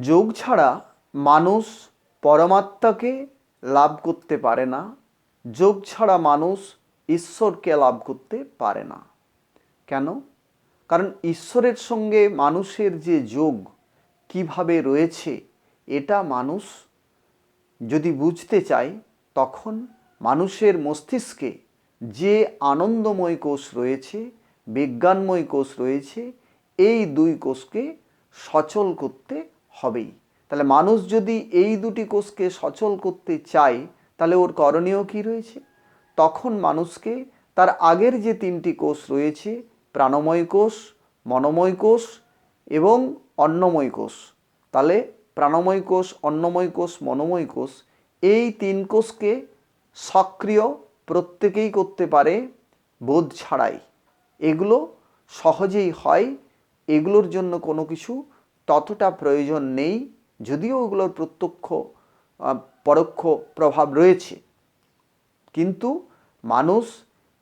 যোগ ছাড়া মানুষ পরমাত্মাকে লাভ করতে পারে না, যোগ ছাড়া মানুষ ঈশ্বরকে লাভ করতে পারে না। কেন? কারণ ঈশ্বরের সঙ্গে মানুষের যে যোগ কীভাবে রয়েছে, এটা মানুষ যদি বুঝতে চায়, তখন মানুষের মস্তিষ্কে যে আনন্দময় কোষ রয়েছে, বিজ্ঞানময় কোষ রয়েছে, এই দুই কোষকে সচল করতে হবেই। তাহলে মানুষ যদি এই দুটি কোষকে সচল করতে চায়, তাহলে ওর করণীয় কী রয়েছে? তখন মানুষকে তার আগের যে তিনটি কোষ রয়েছে, প্রাণময় কোষ, মনোময় কোষ এবং অন্নময় কোষ, তাহলে প্রাণময় কোষ, অন্নময় কোষ, মনোময় কোষ, এই তিন কোষকে সক্রিয় প্রত্যেকেই করতে পারে বোধ ছাড়াই। এগুলো সহজেই হয়, এগুলোর জন্য কোনো কিছু ততটা প্রয়োজন নেই, যদিও ওগুলোর প্রত্যক্ষ পরোক্ষ প্রভাব রয়েছে। কিন্তু মানুষ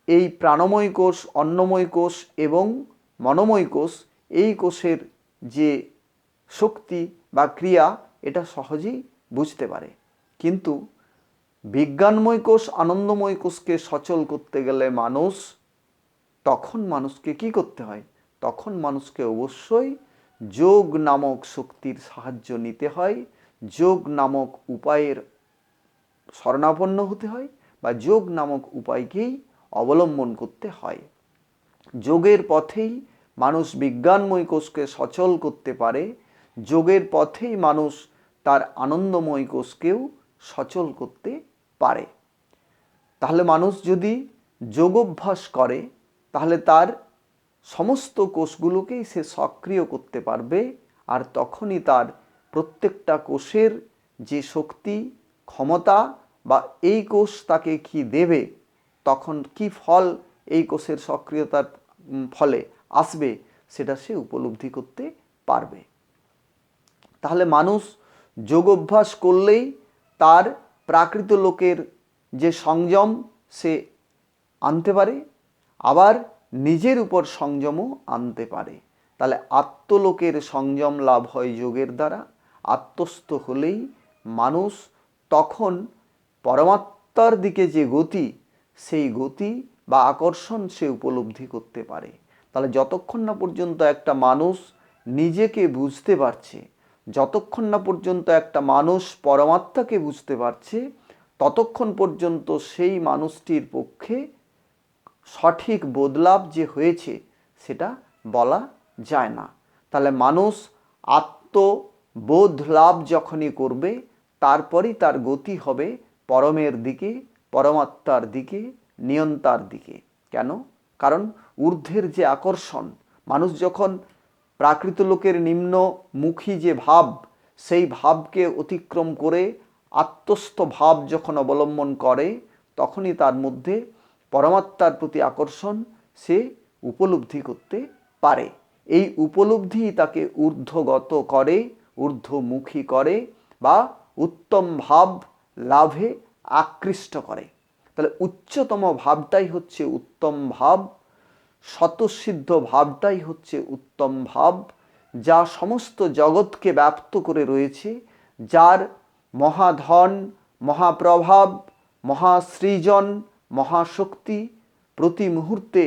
এই প্রাণময় কোষ, অন্নময় কোষ এবং মনোময় কোষ, এই কোষের যে শক্তি বা ক্রিয়া, এটা সহজেই বুঝতে পারে। কিন্তু বিজ্ঞানময় কোষ, আনন্দময় কোষকে সচল করতে গেলে মানুষ, তখন মানুষকে কি করতে হয়? তখন মানুষকে অবশ্যই যোগ নামক শক্তির সাহায্য নিতে হয়, যোগ নামক উপায়ের শরণাপন্ন হতে হয় বা যোগ নামক উপায়কেই অবলম্বন করতে হয়। যোগের পথেই মানুষ বিজ্ঞানময় কোষকে সচল করতে পারে, যোগের পথেই মানুষ তার আনন্দময় কোষকেও সচল করতে পারে। তাহলে মানুষ যদি যোগ অভ্যাস করে, তাহলে তার সমস্ত কোষগুলোকেই সে সক্রিয় করতে পারবে আর তখনই তার প্রত্যেকটা কোষের যে শক্তি, ক্ষমতা বা এই কোষ তাকে কি দেবে, তখন কি ফল এই কোষের সক্রিয়তার ফলে আসবে, সেটা সে উপলব্ধি করতে পারবে। তাহলে মানুষ যোগ অভ্যাস করলেই তার প্রাকৃত লোকের যে সংযম সে আনতে পারে। আবার নিজের উপর সংযমও আনতে পারে। তাহলে আত্মলোকের সংযম লাভ হয় যোগের দ্বারা। আত্মস্থ হলেই মানুষ তখন পরমাত্মার দিকে যে গতি, সেই গতি বা আকর্ষণ সে উপলব্ধি করতে পারে। তাহলে যতক্ষণ না পর্যন্ত একটা মানুষ নিজেকে বুঝতে পারছে, যতক্ষণ না পর্যন্ত একটা মানুষ পরমাত্মাকে বুঝতে পারছে, ততক্ষণ পর্যন্ত সেই মানুষটির পক্ষে সঠিক বদলাভ যে হয়েছে, সেটা বলা যায় না। তাহলে মানুষ আত্মবোধ লাভ যখনই করবে, তারপরই তার গতি হবে পরমের দিকে, পরমাত্মার দিকে, নিয়ন্তার দিকে। কেন? কারণ ঊর্ধ্বের যে আকর্ষণ, মানুষ যখন প্রাকৃত লোকের নিম্নমুখী যে ভাব, সেই ভাবকে অতিক্রম করে আত্মস্থ ভাব যখন অবলম্বন করে, তখনই তার মধ্যে পরমাত্মার প্রতি আকর্ষণ সে উপলব্ধি করতে পারে। এই উপলব্ধি তাকে ঊর্ধ্বগত করে, ঊর্ধ্বমুখী করে বা উত্তম ভাব লাভে আকৃষ্ট করে। তাহলে উচ্চতম ভাবটাই হচ্ছে উত্তম ভাব, স্বতঃসিদ্ধ ভাবটাই হচ্ছে উত্তম ভাব, যা সমস্ত জগৎকে ব্যাপ্ত করে রয়েছে, যার মহাধন, মহাপ্রভাব, মহাসৃজন মহাশক্তি প্রতি মুহূর্তে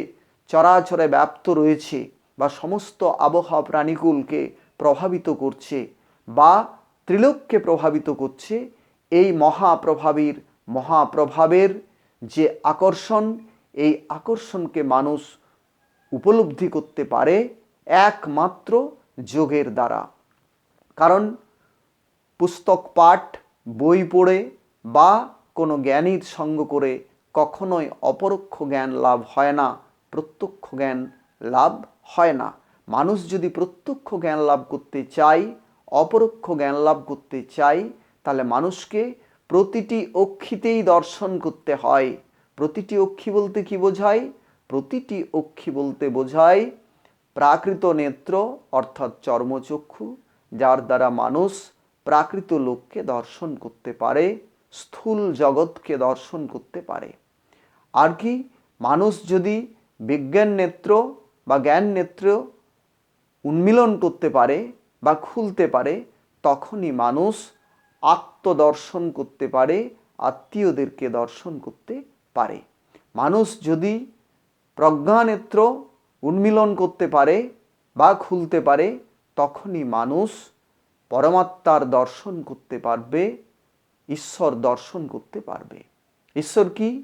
চরাচরে ব্যাপ্ত রয়েছে বা সমস্ত আবহাওয়া প্রাণীকুলকে প্রভাবিত করছে বা ত্রিলোককে প্রভাবিত করছে, এই মহাপ্রভাবীর মহাপ্রভাবের যে আকর্ষণ, এই আকর্ষণকে মানুষ উপলব্ধি করতে পারে একমাত্র যোগের দ্বারা। কারণ পুস্তক পাঠ, বই পড়ে বা কোনো জ্ঞানীর সঙ্গ করে কখনোই অপরোক্ষ জ্ঞান লাভ হয় না, প্রত্যক্ষ জ্ঞান লাভ হয় না। মানুষ যদি প্রত্যক্ষ জ্ঞান লাভ করতে চায় অপরোক্ষ জ্ঞান লাভ করতে চাই, তাহলে মানুষকে প্রতিটি অক্ষিতেই দর্শন করতে হয়। প্রতিটি অক্ষি বলতে কি বোঝায়? প্রতিটি অক্ষি বলতে বোঝায় প্রাকৃত নেত্র, অর্থাৎ চর্মচক্ষু, যার দ্বারা মানুষ প্রাকৃত লোককে দর্শন করতে পারে, স্থূল জগৎকে দর্শন করতে পারে। আর কি? মানুষ যদি বিজ্ঞান নেত্র বা জ্ঞান নেত্র উন্মিলন করতে পারে বা খুলতে পারে, তখনই মানুষ আত্মদর্শন করতে পারে, আত্মীয়দেরকে দর্শন করতে পারে। মানুষ যদি প্রজ্ঞানেত্র উন্মিলন করতে পারে বা খুলতে পারে, তখনই মানুষ পরমাত্মার দর্শন করতে পারবে, ঈশ্বর দর্শন করতে পারবে। ঈশ্বর কি?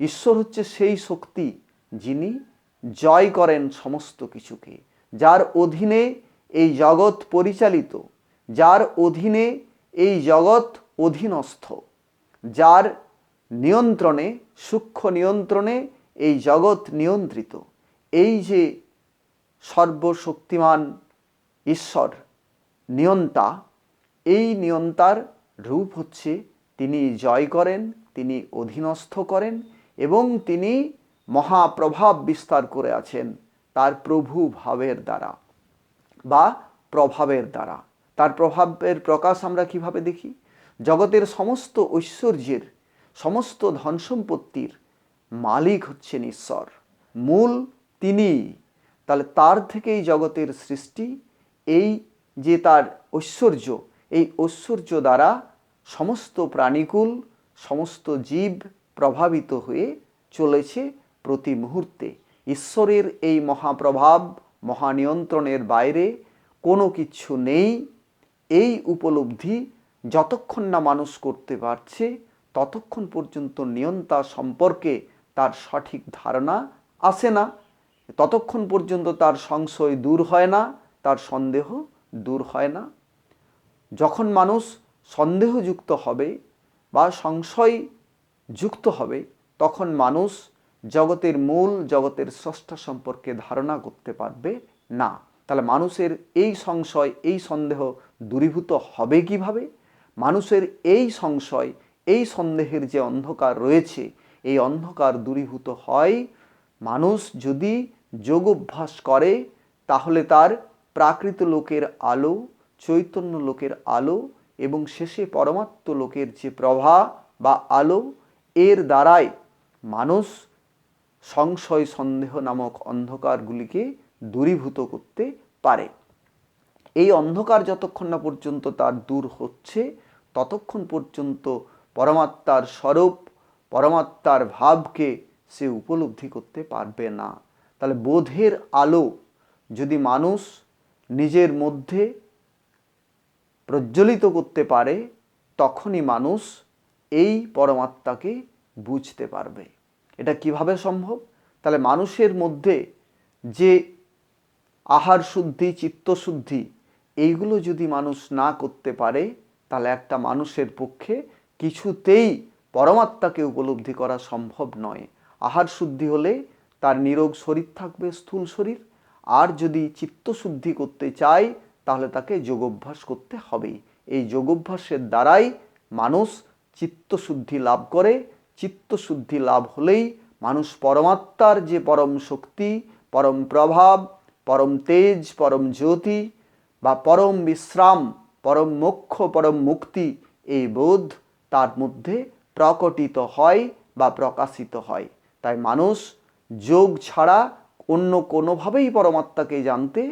ঈশ্বর হচ্ছে সেই শক্তি যিনি জয় করেন সমস্ত কিছুকে। যার অধীনে এই জগৎ পরিচালিত, যার অধীনে এই জগৎ অধীনস্থ, যার নিয়ন্ত্রণে, সূক্ষ্ম নিয়ন্ত্রণে এই জগৎ নিয়ন্ত্রিত। এই যে সর্বশক্তিমান ঈশ্বর নিয়ন্তা, এই নিয়ন্তার রূপ হচ্ছে তিনি জয় করেন, তিনি অধীনস্থ করেন এবং তিনি মহাপ্রভাব বিস্তার করে আছেন তার প্রভু ভাবের দ্বারা বা প্রভাবের দ্বারা। তার প্রভাবের প্রকাশ আমরা কীভাবে দেখি? জগতের সমস্ত ঐশ্বর্যের, সমস্ত ধন সম্পত্তির মালিক হচ্ছেন ঈশ্বর, মূল তিনি। তাহলে তার থেকেই জগতের সৃষ্টি, এই যে তার ঐশ্বর্য, এই ঐশ্বর্য দ্বারা সমস্ত প্রাণীকুল, সমস্ত জীব প্রভাবিত হয়ে চলেছে প্রতি মুহূর্তে। ঈশ্বরের এই মহাপ্রভাব, মহানিয়ন্ত্রণের বাইরে কোনো কিছু নেই। এই উপলব্ধি যতক্ষণ না মানুষ করতে পারছে, ততক্ষণ পর্যন্ত নিয়ন্তা সম্পর্কে তার সঠিক ধারণা আসে না। ততক্ষণ পর্যন্ত তার সংশয় দূর হয় না, তার সন্দেহ দূর হয় না। যখন মানুষ সন্দেহযুক্ত হবে বা সংশয় যুক্ত হবে, তখন মানুষ জগতের মূল, জগতের স্রষ্টা সম্পর্কে ধারণা করতে পারবে না। তাহলে মানুষের এই সংশয়, এই সন্দেহ দূরীভূত হবে কীভাবে? মানুষের এই সংশয়, এই সন্দেহের যে অন্ধকার রয়েছে, এই অন্ধকার দূরীভূত হয়, মানুষ যদি যোগ অভ্যাস করে, তাহলে তার প্রাকৃত লোকের আলো, চৈতন্য লোকের আলো এবং শেষে পরমাত্ম লোকের যে প্রভা বা আলো এর দ্বারাই মানুষ সংশয় সন্দেহ নামক অন্ধকারগুলিকে দূরীভূত করতে পারে। এই অন্ধকার যতক্ষণ না পর্যন্ত তার দূর হচ্ছে, ততক্ষণ পর্যন্ত পরমাত্মার স্বরূপ, পরমাত্মার ভাবকে সে উপলব্ধি করতে পারবে না। তাহলে বোধের আলো যদি মানুষ নিজের মধ্যে প্রজ্বলিত করতে পারে, তখনই মানুষ এই পরমাত্মাকে বুঝতে পারবে। এটা কীভাবে সম্ভব? তাহলে মানুষের মধ্যে যে আহার শুদ্ধি চিত্তশুদ্ধি, এইগুলো যদি মানুষ না করতে পারে, তাহলে একটা মানুষের পক্ষে কিছুতেই পরমাত্মাকে উপলব্ধি করা সম্ভব নয়। আহার শুদ্ধি হলে তার নিরোগ শরীর থাকবে, স্থূল শরীর। আর যদি চিত্তশুদ্ধি করতে চায়, তাহলে তাকে যোগাভ্যাস করতে হবে এই যোগাভ্যাসের দ্বারাই মানুষ চিত্তশুদ্ধি লাভ করে, চিত্তশুদ্ধি লাভ হলেই মানুষ পরমাত্মার যে পরম শক্তি, পরম প্রভাব, পরম তেজ, পরম জ্যোতি বা পরম বিশ্রাম, পরম মোক্ষ, পরম মুক্তি এই বোধ তার মধ্যে প্রকটিত হয় বা প্রকাশিত হয়। তাই মানুষ যোগ ছাড়া অন্য কোনোভাবেই পরমাত্মাকে জানতে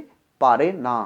পারে না।